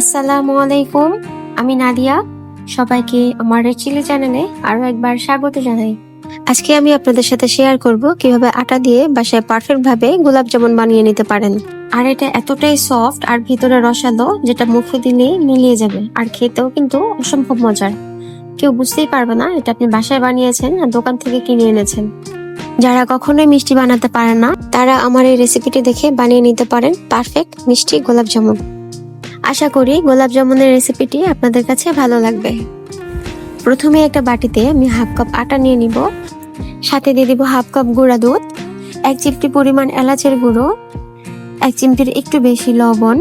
আসসালামু আলাইকুম, আমি নাদিয়া। সবাইকে আমার চিলি চ্যানেলে আরও একবার স্বাগত জানাই। আজকে আমি আপনাদের সাথে শেয়ার করব কীভাবে আটা দিয়ে বাসায় পারফেক্ট ভাবে গোলাপ জামুন বানিয়ে নিতে পারেন। আর এটা এতটাই সফট আর ভিতরে রসালো যেটা মুখে দিলেই মিলিয়ে যাবে, আর খেতেও কিন্তু অসম্ভব মজার। কেউ বুঝতেই পারবে না, এটা আপনি বাসায় বানিয়েছেন আর দোকান থেকে কিনে এনেছেন। যারা কখনোই মিষ্টি বানাতে পারেন না, তারা আমার এই রেসিপিটি দেখে বানিয়ে নিতে পারেন পারফেক্ট মিষ্টি গোলাপ জামুন। আশা করি গোলাপ জামুনের রেসিপিটি আপনাদের কাছে ভালো লাগবে। প্রথমে একটা বাটিতে আমি হাফ কাপ আটা নিয়ে নিব। সাথে দিয়ে দিব হাফ কাপ গুঁড়া দুধ, এক চিমটি পরিমাণ এলাচের গুঁড়ো, এক চিমটির একটু বেশি লবণ।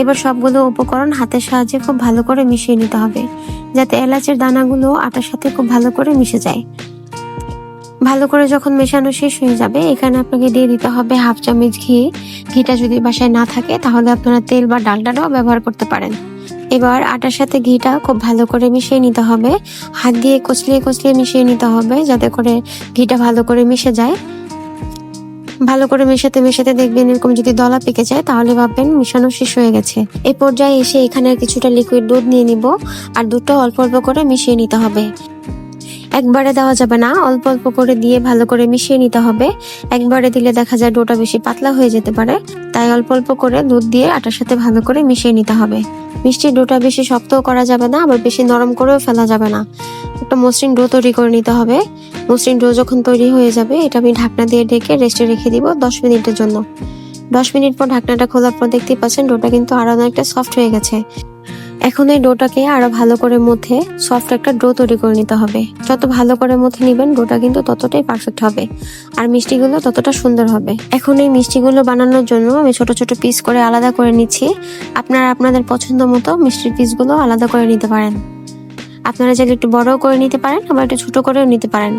এবার সবগুলো উপকরণ হাতের সাহায্যে খুব ভালো করে মিশিয়ে নিতে হবে, যাতে এলাচের দানাগুলো আটার সাথে খুব ভালো করে মিশে যায়। ভালো করে যখন মেশানো শেষ হয়ে যাবে, এখানে আপনাকে দিয়ে দিতে হবে হাফ চামচ ঘি। ঘিটা যদি বাসায় না থাকে, তাহলে আপনারা তেল বা ডালডাটাও ব্যবহার করতে পারেন। এবার আটার সাথে ঘিটা খুব ভালো করে মিশিয়ে নিতে হবে। হাত দিয়ে কচলিয়ে কচলিয়ে মিশিয়ে নিতে হবে, যাতে করে ঘিটা ভালো করে মিশে যায়। ভালো করে মেশাতে মেশাতে দেখবেন এরকম যদি দলা পেকে যায়, তাহলে ভাববেন মিশানো শেষ হয়ে গেছে। এ পর্যায়ে এসে এখানে কিছুটা লিকুইড দুধ নিয়ে নিব, আর দুধটা অল্প অল্প করে মিশিয়ে নিতে হবে। একবারে দেওয়া যাবে না। অল্প অল্প করে দিয়ে ভালো করে মিশিয়ে নিতে হবে। একবারে দিলে দেখা যায় ডোটা বেশি পাতলা হয়ে যেতে পারে। তাই অল্প অল্প করে দুধ দিয়ে আটার সাথে ভালো করে মিশিয়ে নিতে হবে। মিষ্টির ডোটা বেশি শক্তও করা যাবে না, আবার বেশি নরম করেও ফেলা যাবে না। একটা মসৃণ ডো তৈরি করে নিতে হবে। মসৃণ ডো যখন তৈরি হয়ে যাবে, এটা আমি ঢাকনা দিয়ে ঢেকে রেস্টে রেখে দিব দশ মিনিটের জন্য। দশ মিনিট পর ঢাকনাটা খোলার পর দেখতেই পাচ্ছেন ডোটা কিন্তু আরও অনেকটা সফট হয়ে গেছে। এখন এই ডোটাকে আরও ভালো করে মধ্যে সফট একটা ডো তৈরি করে নিতে হবে। যত ভালো করে মধ্যে নিবেন, ডোটা কিন্তু ততটাই পারফেক্ট হবে আর মিষ্টিগুলো ততটা সুন্দর হবে। এখন এই মিষ্টিগুলো বানানোর জন্য আমি ছোট ছোট পিস করে আলাদা করে নিচ্ছি। আপনারা আপনাদের পছন্দ মতো মিষ্টির পিসগুলো আলাদা করে নিতে পারেন। আপনারা চাইলে একটু বড়ও করে নিতে পারেন, আবার একটু ছোট করেও নিতে পারেন।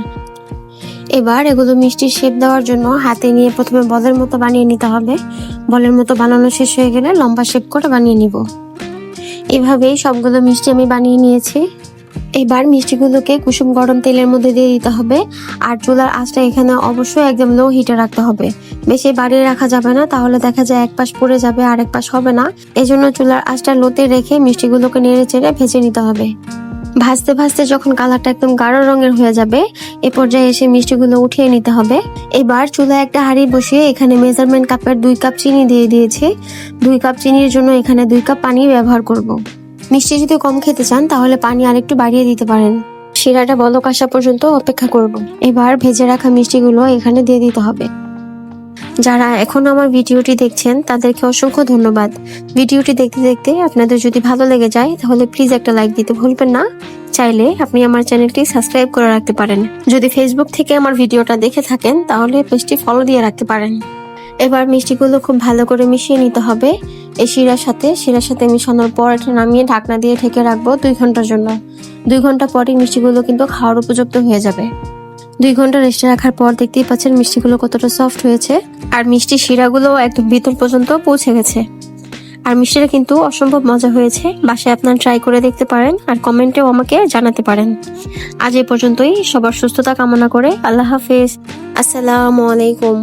এবার এগুলো মিষ্টির শেপ দেওয়ার জন্য হাতে নিয়ে প্রথমে বলের মতো বানিয়ে নিতে হবে। বলের মতো বানানো শেষ হয়ে গেলে লম্বা শেপ করে বানিয়ে নিব। এভাবেই সবগুলো মিষ্টি আমি বানিয়ে নিয়েছি। এবার মিষ্টিগুলোকে কুসুম গরম তেলের মধ্যে দিয়ে দিতে হবে। আর চুলার আঁচটা এখানে অবশ্যই একদম লো হিটে রাখতে হবে। বেশি বাড়িয়ে রাখা যাবে না, তাহলে দেখা যায় এক পাশ পড়ে যাবে আর এক পাশ হবে না। এজন্য চুলার আঁচটা লোতে রেখে মিষ্টিগুলোকে নেড়ে চেড়ে ভেজে নিতে হবে। ভাজতে ভাজতে যখন কালারটা একদম গাঢ় রঙের হয়ে যাবে, এ পর্যায়ে এসে মিষ্টিগুলো উঠিয়ে নিতে হবে এবার চুলায় একটা হাঁড়ি বসিয়ে এখানে মেজারমেন্ট কাপের দুই কাপ চিনি দিয়ে দিয়েছি দুই কাপ চিনির জন্য এখানে দুই কাপ পানি ব্যবহার করব। মিষ্টি যদি কম খেতে চান, তাহলে পানি আরেকটু বাড়িয়ে দিতে পারেন শিরাটা বলক আসা পর্যন্ত অপেক্ষা করব। এবার ভেজে রাখা মিষ্টিগুলো এখানে দিয়ে দিতে হবে যারা এখন আমার ভিডিওটি দেখছেন, তাদেরকে অসংখ্য ধন্যবাদ। ভিডিওটি দেখতে দেখতে আপনাদের যদি ভালো লেগে যায়, তাহলে প্লিজ একটা লাইক দিতে ভুলবেন না। চাইলে আপনি আমার চ্যানেলটি সাবস্ক্রাইব করে রাখতে পারেন। যদি ফেসবুক থেকে আমার ভিডিওটা দেখে থাকেন, তাহলে পেজটি ফলো দিয়ে রাখতে পারেন। এবার মিষ্টিগুলো খুব ভালো করে মিশিয়ে নিতে হবে। এই শিরার সাথে শিরার সাথে মিশানোর পর এটা নামিয়ে ঢাকনা দিয়ে ঢেকে রাখব দুই ঘণ্টার জন্য। দুই ঘণ্টা পরই মিষ্টিগুলো কিন্তু খাওয়ার উপযুক্ত হয়ে যাবে। দুই ঘণ্টা রেস্টে রাখার পর দেখতেই পাচ্ছেন মিষ্টিগুলো কতটা সফট হয়েছে। আর মিষ্টি শিরাগুলো একদম ভিতর পর্যন্ত পৌঁছে গেছে। আর মিষ্টিটা কিন্তু অসম্ভব মজা হয়েছে। বাসায় আপনারা ট্রাই করে দেখতে পারেন আর কমেন্টেও আমাকে জানাতে পারেন। আজ এই পর্যন্তই। সবার সুস্থতা কামনা করে আল্লাহ হাফেজ। আসসালামু আলাইকুম।